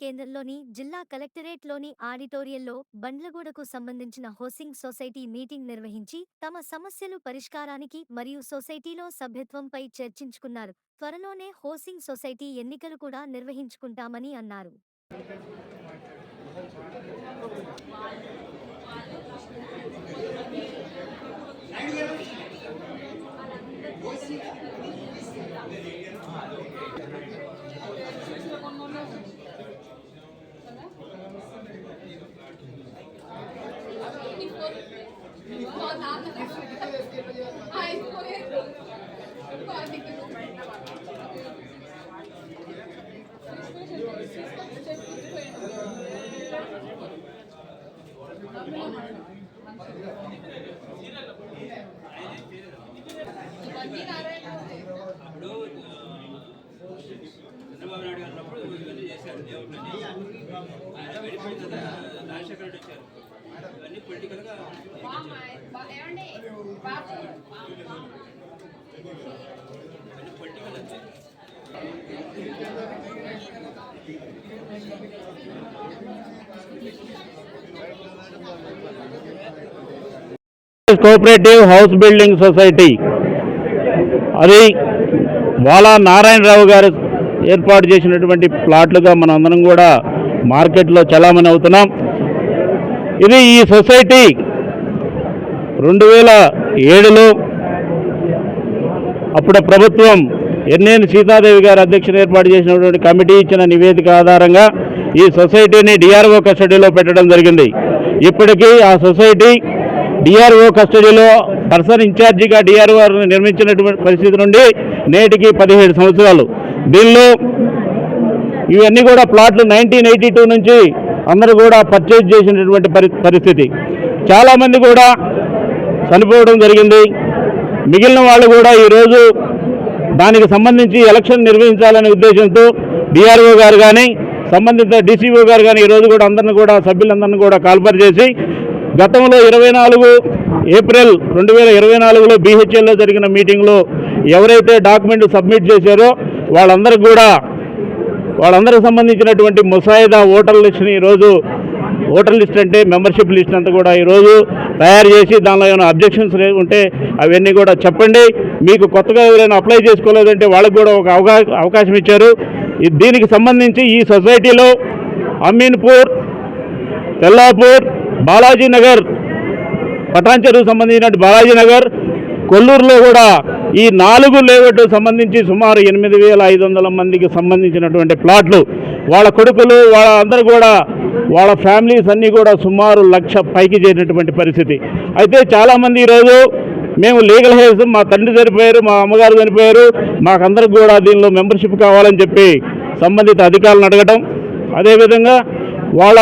కేంద్రంలోని జిల్లా కలెక్టరేట్లోని ఆడిటోరియంలో బండ్లగూడకు సంబంధించిన హౌసింగ్ సొసైటీ మీటింగ్ నిర్వహించి తమ సమస్యలు పరిష్కారానికి మరియు సొసైటీలో సభ్యత్వంపై చర్చించుకున్నారు. త్వరలోనే హౌసింగ్ సొసైటీ ఎన్నికలు కూడా నిర్వహించుకుంటామని అన్నారు. అప్పుడు చంద్రబాబు నాయుడు గారు ఉన్నప్పుడు ఇవన్నీ చేశారు దేవుళ్ళని ఆయన వెళ్ళిపోయిన తర్వాత రాజశేఖర రెడ్డి వచ్చారు ఇవన్నీ పొలిటికల్ వచ్చాయి కోఆపరేటివ్ హౌస్ బిల్డింగ్ సొసైటీ అది వాలా నారాయణరావు గారు ఏర్పాటు చేసినటువంటి ప్లాట్లుగా మనం అందరం కూడా మార్కెట్లో చలామణి అవుతున్నాం. ఇది ఈ సొసైటీ రెండు వేల ఏడులో అప్పుడు ప్రభుత్వం ఎన్నేని సీతాదేవి గారు అధ్యక్షత ఏర్పాటు చేసినటువంటి కమిటీ ఇచ్చిన నివేదిక ఆధారంగా ఈ సొసైటీని డిఆర్ఓ కస్టడీలో పెట్టడం జరిగింది. ఇప్పటికీ ఆ సొసైటీ డిఆర్ఓ కస్టడీలో పర్సన్ ఇన్ఛార్జిగా డిఆర్ఓ నిర్మించినటువంటి పరిస్థితి నుండి నేటికి పదిహేడు సంవత్సరాలు. దీనిలో ఇవన్నీ కూడా ప్లాట్లు నైన్టీన్ ఎయిటీ టూ నుంచి అందరూ కూడా పర్చేజ్ చేసినటువంటి పరి పరిస్థితి. చాలామంది కూడా చనిపోవడం జరిగింది. మిగిలిన వాళ్ళు కూడా ఈరోజు దానికి సంబంధించి ఎలక్షన్ నిర్వహించాలనే ఉద్దేశంతో డిఆర్ఓ గారు కానీ సంబంధిత డీసీఓ గారు కానీ ఈరోజు కూడా అందరిని కూడా సభ్యులందరినీ కూడా కాల్పర్ చేసి గతంలో ఇరవై నాలుగు ఏప్రిల్ రెండు వేల ఇరవై నాలుగులో బీహెచ్ఎల్లో జరిగిన మీటింగ్లో ఎవరైతే డాక్యుమెంట్ సబ్మిట్ చేశారో వాళ్ళందరికీ కూడా వాళ్ళందరికి సంబంధించినటువంటి ముసాయిదా ఓటర్ లిస్ట్ని ఈరోజు ఓటర్ లిస్ట్ అంటే మెంబర్షిప్ లిస్ట్ అంతా కూడా ఈరోజు తయారు చేసి దానిలో ఏమైనా అబ్జెక్షన్స్ ఉంటే అవన్నీ కూడా చెప్పండి. మీకు కొత్తగా ఎవరైనా అప్లై చేసుకోలేదంటే వాళ్ళకి కూడా ఒక అవకాశం ఇచ్చారు. ఈ- దీనికి సంబంధించి ఈ సొసైటీలో అమీన్పూర్ తెల్లాపూర్ బాలాజీ నగర్ పటాన్చెరుకు సంబంధించిన బాలాజీ నగర్ కొల్లూరులో కూడా ఈ నాలుగు లేఅవుట్ సంబంధించి సుమారు ఎనిమిది వేల ఐదు వందల మందికి సంబంధించినటువంటి ప్లాట్లు వాళ్ళ కొడుకులు వాళ్ళందరూ కూడా వాళ్ళ ఫ్యామిలీస్ అన్నీ కూడా సుమారు లక్ష పైకి చేరినటువంటి పరిస్థితి. అయితే చాలామంది ఈరోజు మేము లీగల్ హెల్త్ మా తండ్రి చనిపోయారు మా అమ్మగారు చనిపోయారు మాకందరికి కూడా దీనిలో మెంబర్షిప్ కావాలని చెప్పి సంబంధిత అధికారులను అడగటం అదేవిధంగా వాళ్ళ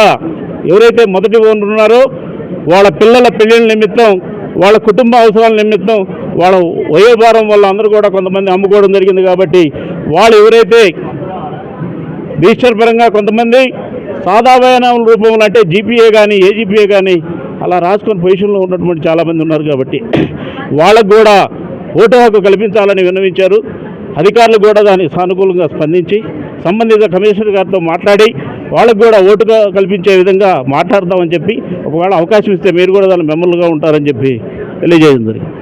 ఎవరైతే మొదటి ఓనర్ ఉన్నారో వాళ్ళ పిల్లల పెళ్ళిళ్ళ నిమిత్తం వాళ్ళ కుటుంబ అవసరాల నిమిత్తం వాళ్ళ వయోభారం వల్ల అందరూ కూడా కొంతమంది అమ్ముకోవడం జరిగింది కాబట్టి వాళ్ళు ఎవరైతే రిజిస్టర్ పరంగా కొంతమంది సాధారణ రూపంలో అంటే జీపీఏ కానీ ఏజీపీఏ కానీ అలా రాసుకొని పొజిషన్లో ఉన్నటువంటి చాలామంది ఉన్నారు కాబట్టి వాళ్ళకు కూడా ఓటు హక్కు కల్పించాలని విన్నవించారు. అధికారులు కూడా దానికి సానుకూలంగా స్పందించి సంబంధిత కమిషనర్ గారితో మాట్లాడి వాళ్ళకు కూడా ఓటుగా కల్పించే విధంగా మాట్లాడదామని చెప్పి ఒకవేళ అవకాశం ఇస్తే మీరు కూడా దాని మెంబర్లుగా ఉంటారని చెప్పి తెలియజేయడం జరిగింది.